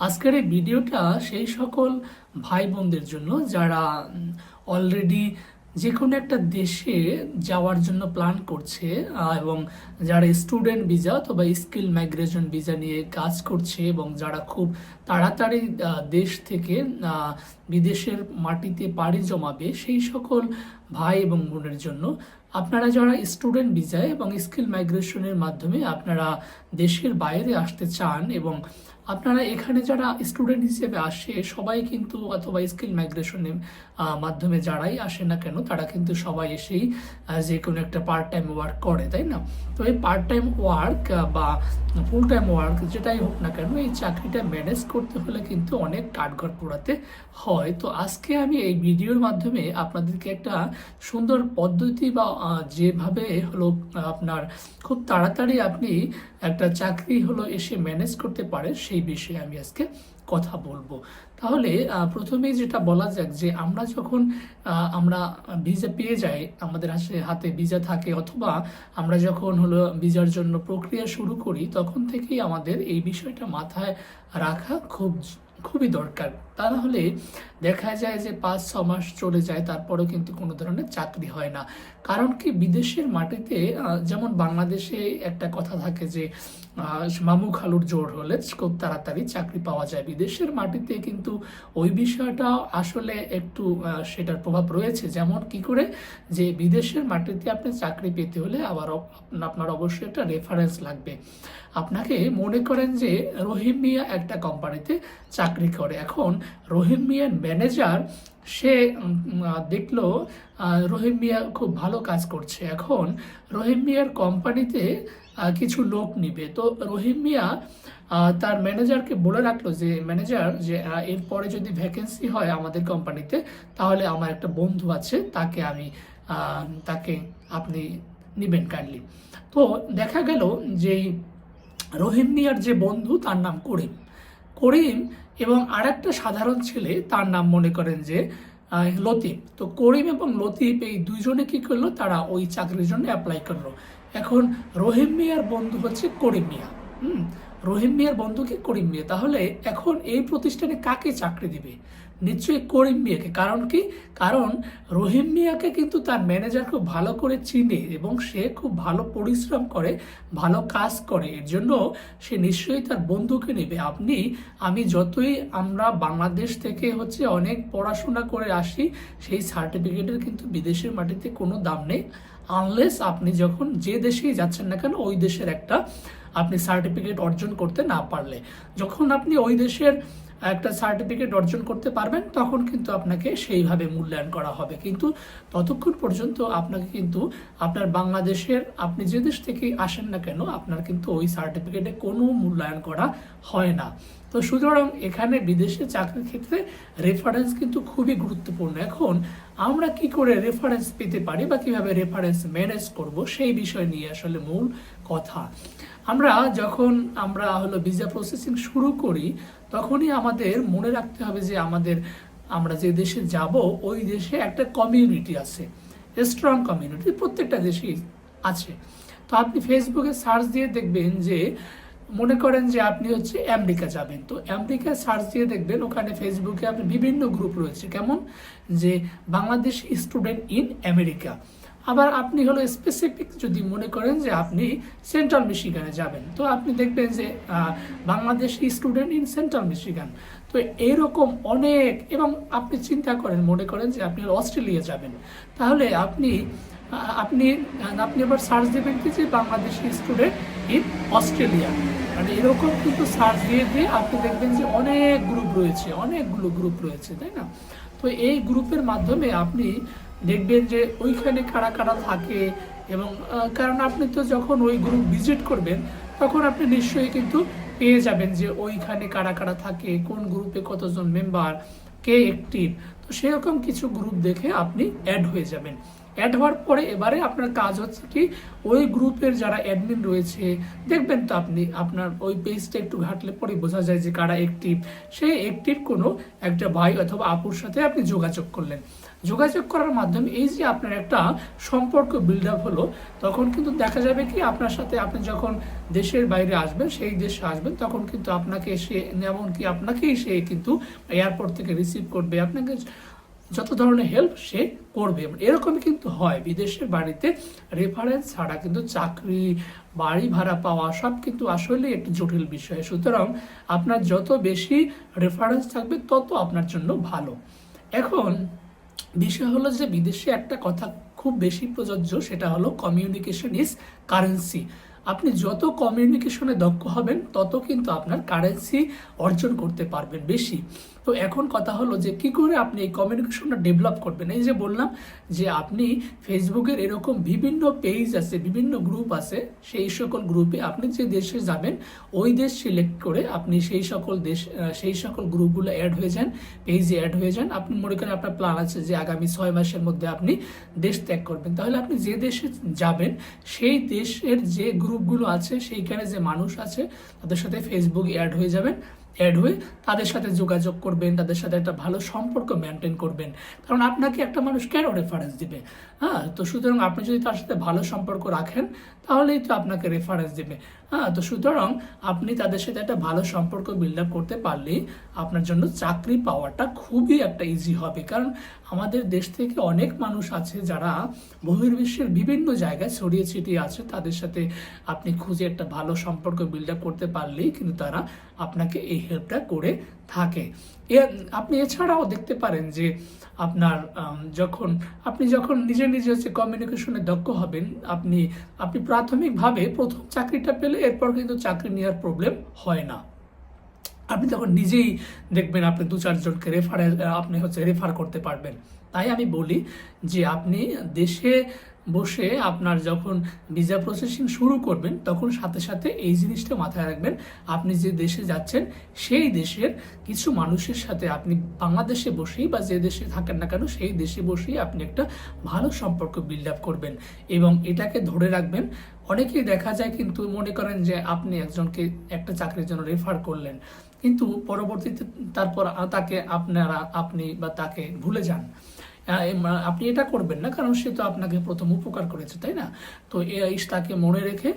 আজকের এই ভিডিওটা সেই সকল ভাই বোনদের জন্য যারা অলরেডি যে কোনো একটা দেশে যাওয়ার জন্য প্ল্যান করছে এবং যারা স্টুডেন্ট ভিসা অথবা স্কিল মাইগ্রেশন ভিসা নিয়ে কাজ করছে এবং যারা খুব তাড়াতাড়ি দেশ থেকে বিদেশের মাটিতে পাড়ি জমাবে, সেই সকল ভাই এবং বোনের জন্য আপনারা যারা স্টুডেন্ট ভিসা এবং স্কিল মাইগ্রেশনের মাধ্যমে আপনারা দেশের বাইরে আসতে চান এবং আপনারা এখানে যারা স্টুডেন্ট হিসেবে আসে, সবাই কিন্তু অথবা স্কিল মাইগ্রেশনের মাধ্যমে যারাই আসে না কেন, তারা কিন্তু সবাই এসেই যে কোনো একটা পার্ট টাইম ওয়ার্ক করে, তাই না? তো এই পার্ট টাইম ওয়ার্ক বা ফুল টাইম ওয়ার্ক যেটাই হোক না কেন, এই চাকরিটা ম্যানেজ করতে হলে কিন্তু অনেক কাঠগড় পোড়াতে হয়। তো আজকে আমি এই ভিডিওর মাধ্যমে আপনাদেরকে একটা সুন্দর পদ্ধতি বা যেভাবে হলো, আপনার খুব তাড়াতাড়ি আপনি একটা চাকরি হলো এসে ম্যানেজ করতে পারে, সেই বিষয়ে আমি আজকে কথা বলব। তাহলে প্রথমেই যেটা বলা যাক যে আমরা যখন আমরা ভিসা পেয়ে যাই, আমাদের হাতে ভিসা থাকে, অথবা আমরা যখন হলো ভিসার জন্য প্রক্রিয়া শুরু করি, তখন থেকেই আমাদের এই বিষয়টা মাথায় রাখা খুব, খুবই দরকার। তা না দেখা যায় যে পাঁচ, ছ মাস চলে যায়, তারপরেও কিন্তু কোনো ধরনের চাকরি হয় না। কারণ কি বিদেশের মাটিতে যেমন বাংলাদেশে একটা কথা থাকে যে মামু খালুর জোর হলে খুব তাড়াতাড়ি চাকরি পাওয়া যায়। বিদেশের মাটিতে কিন্তু ওই বিষয়টা আসলে একটু সেটার প্রভাব রয়েছে। যেমন কি করে যে বিদেশের মাটিতে আপনি চাকরি পেতে হলে আবার আপনার অবশ্যই একটা রেফারেন্স লাগবে। আপনাকে মনে করেন যে রহিম মিয়া একটা কোম্পানিতে চাকরি করে। এখন রহিম মিয়ার ম্যানেজার সে দেখল রহিম মিয়া খুব ভালো কাজ করছে। এখন রহিম মিয়ার কোম্পানিতে কিছু লোক নিবে। তো রহিম মিয়া তার ম্যানেজারকে বলে রাখল যে ম্যানেজার যে এরপরে যদি ভ্যাকেন্সি হয় আমাদের কোম্পানিতে, তাহলে আমার একটা বন্ধু আছে, তাকে আমি তাকে আপনি নিবেন কাইন্ডলি তো দেখা গেল যে রহিম মিয়ার যে বন্ধু, তার নাম করিম। করিম এবং আর একটা সাধারণ ছেলে তার নাম মনে করেন যে লতিফ। তো করিম এবং লতিফ এই দুইজনে কি করল? তারা ওই চাকরির জন্য অ্যাপ্লাই করল। এখন রহিম মিয়ার বন্ধু হচ্ছে করিম মিয়া। হুম? রহিম মিয়ার বন্ধুকে করিম মিয়া? তাহলে এখন এই প্রতিষ্ঠানে কাকে চাকরি দিবে? নিশ্চয়ই করিম মিয়াকে। কারণ কি? কারণ রহিম মিয়াকে কিন্তু তার ম্যানেজার খুব ভালো করে চিনে এবং সে খুব ভালো পরিশ্রম করে, ভালো কাজ করে। এর জন্য সে নিশ্চয়ই তার বন্ধুকে নেবে। আপনি, আমি যতই আমরা বাংলাদেশ থেকে হচ্ছে অনেক পড়াশোনা করে আসি, সেই সার্টিফিকেটের কিন্তু বিদেশের মাটিতে কোনো দাম নেই। আনলেস আপনি যখন যে দেশেই যাচ্ছেন না কেন, ওই দেশের একটা আপনি সার্টিফিকেট অর্জন করতে না পারলে। যখন আপনি ওই দেশের একটা সার্টিফিকেট অর্জন করতে পারবেন, তখন কিন্তু আপনাকে সেইভাবে মূল্যায়ন করা হবে। কিন্তু ততক্ষণ পর্যন্ত আপনাকে কিন্তু আপনার বাংলাদেশের, আপনি যে দেশ থেকে আসেন না কেন, আপনার কিন্তু ওই সার্টিফিকেটে কোনো মূল্যায়ন করা হয় না। তো সুতরাং এখানে বিদেশে চাকরির ক্ষেত্রে রেফারেন্স কিন্তু খুবই গুরুত্বপূর্ণ। এখন আমরা কি করে রেফারেন্স পেতে পারি বা কীভাবে রেফারেন্স ম্যানেজ করব সেই বিষয় নিয়ে আসলে মূল কথা। আমরা যখন আমরা হলো ভিসা প্রসেসিং শুরু করি, তখনই আমাদের মনে রাখতে হবে যে আমাদের, আমরা যে দেশে যাব, ওই দেশে একটা কমিউনিটি আছে স্ট্রং কমিউনিটি প্রত্যেকটা দেশেই আছে। তো আপনি ফেসবুকে সার্চ দিয়ে দেখবেন যে মনে করেন যে আপনি হচ্ছে আমেরিকা যাবেন। তো আমেরিকা সার্চ দিয়ে দেখবেন, ওখানে ফেসবুকে আপনি বিভিন্ন গ্রুপ রয়েছে। কেমন? যে বাংলাদেশ স্টুডেন্ট ইন আমেরিকা। আবার আপনি হলো স্পেসিফিক যদি মনে করেন যে আপনি সেন্ট্রাল মিশিগানে যাবেন। তো আপনি দেখবেন যে Bangladesh student in Central Michigan তো এইরকম অনেক এবং আপনি চিন্তা করেন, মনে করেন যে আপনি অস্ট্রেলিয়া যাবেন। তাহলে আপনি আপনি আপনি আবার সার্চ দেবেন কি যে বাংলাদেশি স্টুডেন্ট ইন অস্ট্রেলিয়া। মানে এরকম কিন্তু সার্চ দিয়ে দিয়ে আপনি দেখবেন যে অনেক গ্রুপ রয়েছে, অনেকগুলো গ্রুপ রয়েছে, তাই না? তো এই গ্রুপের মাধ্যমে আপনি দেখবেন যে ওইখানে কারা কারা থাকে এবং কারণ আপনি তো যখন ওই গ্রুপ ভিজিট করবেন, তখন আপনি নিশ্চয়ই কিন্তু পেয়ে যাবেন যে ওইখানে কারা কারা থাকে, কোন গ্রুপে কতজন মেম্বার কে অ্যাক্টিভ তো সেরকম কিছু গ্রুপ দেখে আপনি অ্যাড হয়ে যাবেন। অ্যাড হওয়ার পরে এবারে আপনার কাজ হচ্ছে কি, ওই গ্রুপের যারা অ্যাডমিন রয়েছে, দেখবেন তো আপনি, আপনার ওই পেজটা একটু ঘাটলে পরে বোঝা যায় যে কারা অ্যাক্টিভ সেই অ্যাক্টিভ কোনো একটা ভাই অথবা আপুর সাথে আপনি যোগাযোগ করলেন। যোগাযোগ করার মাধ্যমে এই যে আপনার একটা সম্পর্ক বিল্ড আপ হলো, তখন কিন্তু দেখা যাবে কি আপনার সাথে আপনি যখন দেশের বাইরে আসবেন, সেই দেশে আসবেন, তখন কিন্তু আপনাকে সে এমনকি আপনাকেই সে কিন্তু এয়ারপোর্ট থেকে রিসিভ করবে। আপনাকে যত ধরনের হেল্প সে করবে। এরকম কিন্তু হয়। বিদেশের বাড়িতে রেফারেন্স ছাড়া কিন্তু চাকরি, বাড়ি ভাড়া পাওয়া সব কিন্তু আসলে একটি জটিল বিষয়। সুতরাং আপনার যত বেশি রেফারেন্স থাকবে, তত আপনার জন্য ভালো। এখন বিষয় হলো যে, বিদেশে একটা কথা খুব বেশি প্রযোজ্য, সেটা হলো কমিউনিকেশন ইজ কারেন্সি আপনি যত কমিউনিকেশনে দক্ষ হবেন, তত কিন্তু আপনার কারেন্সি অর্জন করতে পারবেন বেশি। তো এখন কথা হলো যে, কি করে আপনি এই কমিউনিকেশনটা ডেভেলপ করবেন? এই যে বললাম যে, আপনি ফেসবুকের এরকম বিভিন্ন পেজ আছে, বিভিন্ন গ্রুপ আছে, সেই সকল গ্রুপে আপনি যে দেশে যাবেন, ওই দেশ সিলেক্ট করে আপনি সেই সকল দেশ সেই সকল গ্রুপগুলো অ্যাড হয়ে যান পেজে অ্যাড হয়ে যান। আপনি মনে করেন আপনার প্ল্যান আছে যে, আগামী ছয় মাসের মধ্যে আপনি দেশ ত্যাগ করবেন। তাহলে আপনি যে দেশে যাবেন, সেই দেশের যে গ্রুপগুলো আছে, সেইখানে যে মানুষ আছে, তাদের সাথে ফেসবুক অ্যাড হয়ে যাবেন অ্যাড হয়ে তাদের সাথে যোগাযোগ করবেন, তাদের সাথে একটা ভালো সম্পর্ক মেনটেন করবেন। কারণ আপনাকে একটা মানুষ কেন রেফারেন্স দিবে? হ্যাঁ তো সুতরাং আপনি যদি তার সাথে ভালো সম্পর্ক রাখেন, তাহলেই তো আপনাকে রেফারেন্স দেবে। হ্যাঁ তো সুতরাং আপনি তাদের সাথে একটা ভালো সম্পর্ক বিল্ড আপ করতে পারলেই আপনার জন্য চাকরি পাওয়াটা খুবই একটা ইজি হবে। কারণ আমাদের দেশ থেকে অনেক মানুষ আছে যারা বহির্বিশ্বের বিভিন্ন জায়গায় ছড়িয়ে ছিটিয়ে আছে। তাদের সাথে আপনি খুঁজে একটা ভালো সম্পর্ক বিল্ড আপ করতে পারলেই কিন্তু তারা আপনাকে এই হেল্পটা করে থাকে। এ, আপনি এছাড়াও দেখতে পারেন যে আপনার যখন, আপনি যখন নিজে নিজে হচ্ছে কমিউনিকেশনে দক্ষ হবেন, আপনি আপনি প্রাথমিকভাবে প্রথম চাকরিটা পেলে এরপর কিন্তু চাকরি নেওয়ার প্রবলেম হয় না। আপনি তখন নিজেই দেখবেন আপনি দু চারজনকে রেফারে আপনি হচ্ছে রেফার করতে পারবেন। তাই আমি বলি যে আপনি দেশে বসে আপনার যখন ভিসা প্রসেসিং শুরু করবেন, তখন সাথে সাথে এই জিনিসটা মাথায় রাখবেন, আপনি যে দেশে যাচ্ছেন, সেই দেশের কিছু মানুষের সাথে আপনি বাংলাদেশে বসেই বা যে দেশে থাকেন না কেন, সেই দেশে বসেই আপনি একটা ভালো সম্পর্ক বিল্ড আপ করবেন। এবং এটাকে ধরে রাখবেন, অনেকেই দেখা যায় কিন্তু মনে করেন যে আপনি একজনকে একটা চাকরির জন্য রেফার করলেন, কিন্তু পরবর্তীতে তারপর তাকে আপনারা, আপনি বা তাকে ভুলে যান। আপনি এটা করবেন না, কারণ সে তো আপনাকে প্রথম উপকার করেছে, তাই না? তো এই তাকে মনে রেখে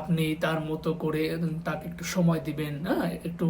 আপনি তার মতো করে তাকে একটু সময় দিবেন হ্যাঁ? একটু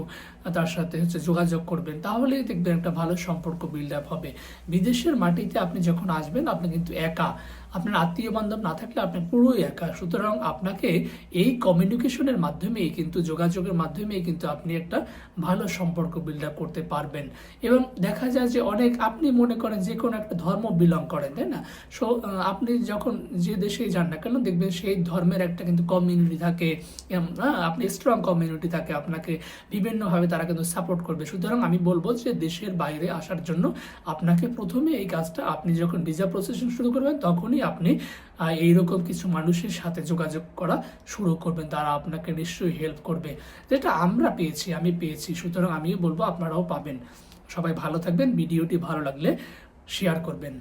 তার সাথে হচ্ছে যোগাযোগ করবেন, তাহলেই দেখবেন একটা ভালো সম্পর্ক বিল্ড আপ হবে। বিদেশের মাটিতে আপনি যখন আসবেন, আপনি কিন্তু একা। আপনার আত্মীয় বান্ধব না থাকলে আপনি পুরোই একা। সুতরাং আপনাকে এই কমিউনিকেশনের মাধ্যমেই কিন্তু, যোগাযোগের মাধ্যমেই কিন্তু আপনি একটা ভালো সম্পর্ক বিল্ড আপ করতে পারবেন। এবং দেখা যায় যে অনেক, আপনি মনে করেন যে কোনো একটা ধর্ম বিলং করেন, তাই না? সো আপনি যখন যে দেশেই যান না কেন, দেখবেন সেই ধর্মের একটা কিন্তু কমিউনিটি থাকে এম, হ্যাঁ, আপনি স্ট্রং কমিউনিটি থাকে আপনাকে বিভিন্নভাবে তারা কিন্তু সাপোর্ট করবে। সুতরাং আমি বলব যে দেশের বাইরে আসার জন্য আপনাকে প্রথমে এই কাজটা আপনি যখন ভিসা প্রসেসিং শুরু করবেন তখনই আপনি এইরকম কিছু মানুষের সাথে যোগাযোগ করা শুরু করবেন। তারা আপনাকে নিশ্চয়ই হেল্প করবে। যেটা আমরা পেয়েছি আমি পেয়েছি সুতরাং আমিও বলব আপনারাও পাবেন। সবাই ভালো থাকবেন ভিডিওটি ভালো লাগলে শেয়ার করবেন।